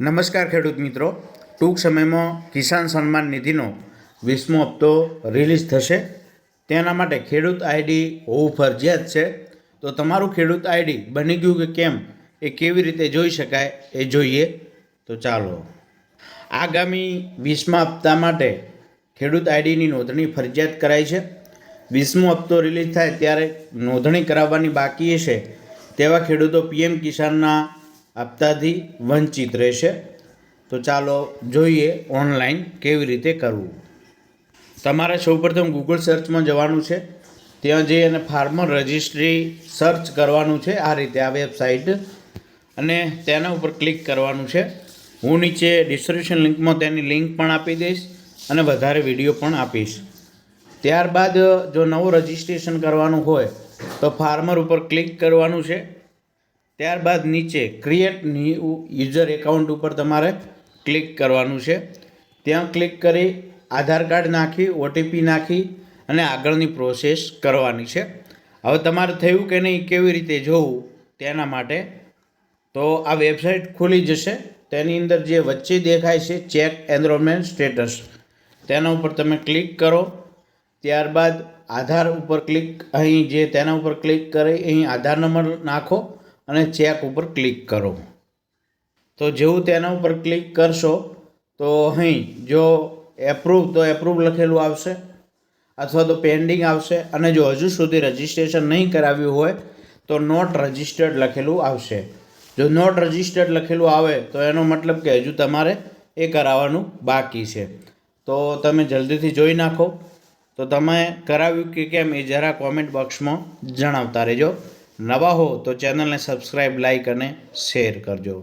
નમસ્કાર ખેડૂત મિત્રો. ટૂંક સમયમાં કિસાન સન્માન નિધિનો વીસમો હપ્તો રિલીઝ થશે. તેના માટે ખેડૂત આઈડી હોવું ફરજિયાત છે. તો તમારું ખેડૂત આઈડી બની ગયું કે કેમ, એ કેવી રીતે જોઈ શકાય એ જોઈએ. તો ચાલો. આગામી વીસમા હપ્તા માટે ખેડૂત આઈડીની નોંધણી ફરજિયાત કરાઈ છે. વીસમો હપ્તો રિલીઝ થાય ત્યારે નોંધણી કરાવવાની બાકી છે તેવા ખેડૂતો પીએમ કિસાનના હપ્તાથી વંચિત રહેશે. તો ચાલો જોઈએ ઓનલાઈન કેવી રીતે કરવું. તમારે સૌપ્રથમ ગૂગલ સર્ચમાં જવાનું છે. ત્યાં જઈ અને ફાર્મર રજિસ્ટ્રી સર્ચ કરવાનું છે. આ રીતે આ વેબસાઇટ અને તેના ઉપર ક્લિક કરવાનું છે. હું નીચે ડિસ્ક્રિપ્શન લિંકમાં તેની લિંક પણ આપી દઈશ અને વધારે વીડિયો પણ આપીશ. ત્યારબાદ જો નવું રજિસ્ટ્રેશન કરવાનું હોય, તો ફાર્મર ઉપર ક્લિક કરવાનું છે. ત્યારબાદ નીચે ક્રિએટ ન્યૂ યુઝર એકાઉન્ટ ઉપર તમારે ક્લિક કરવાનું છે. ત્યાં ક્લિક કરી આધાર કાર્ડ નાખી ઓટીપી નાખી અને આગળની પ્રોસેસ કરવાની છે. હવે તમારે થયું કે નહીં, કેવી રીતે જોવું તેના માટે તો આ વેબસાઇટ ખુલી જશે. તેની અંદર જે વચ્ચે દેખાય છે ચેક એનરોલમેન્ટ સ્ટેટસ તેના ઉપર તમે ક્લિક કરો. ત્યારબાદ આધાર ઉપર ક્લિક અહીં જે તેના ઉપર ક્લિક કરી, અહીં આધાર નંબર નાખો. અને ચેક ઉપર ક્લિક કરો. તો જેવું તેના ઉપર ક્લિક કરશો, તો અહીં જો એપ્રૂવ તો એપ્રૂવ લખેલું આવશે, અથવા તો પેન્ડિંગ આવશે, અને જો હજુ સુધી રજિસ્ટ્રેશન નહીં કરાવ્યું હોય, તો નોટ રજિસ્ટર્ડ લખેલું આવશે. જો નોટ રજિસ્ટર્ડ લખેલું આવે, તો એનો મતલબ કે હજુ તમારે એ કરાવવાનું બાકી છે. તો તમે જલ્દીથી જોઈ નાખો. તો તમે કરાવ્યું કે કેમ એ જરા કોમેન્ટ બોક્સમાં જણાવતા રહેજો. નવા હો તો ચેનલને સબસ્ક્રાઈબ લાઈક અને શેર કરજો.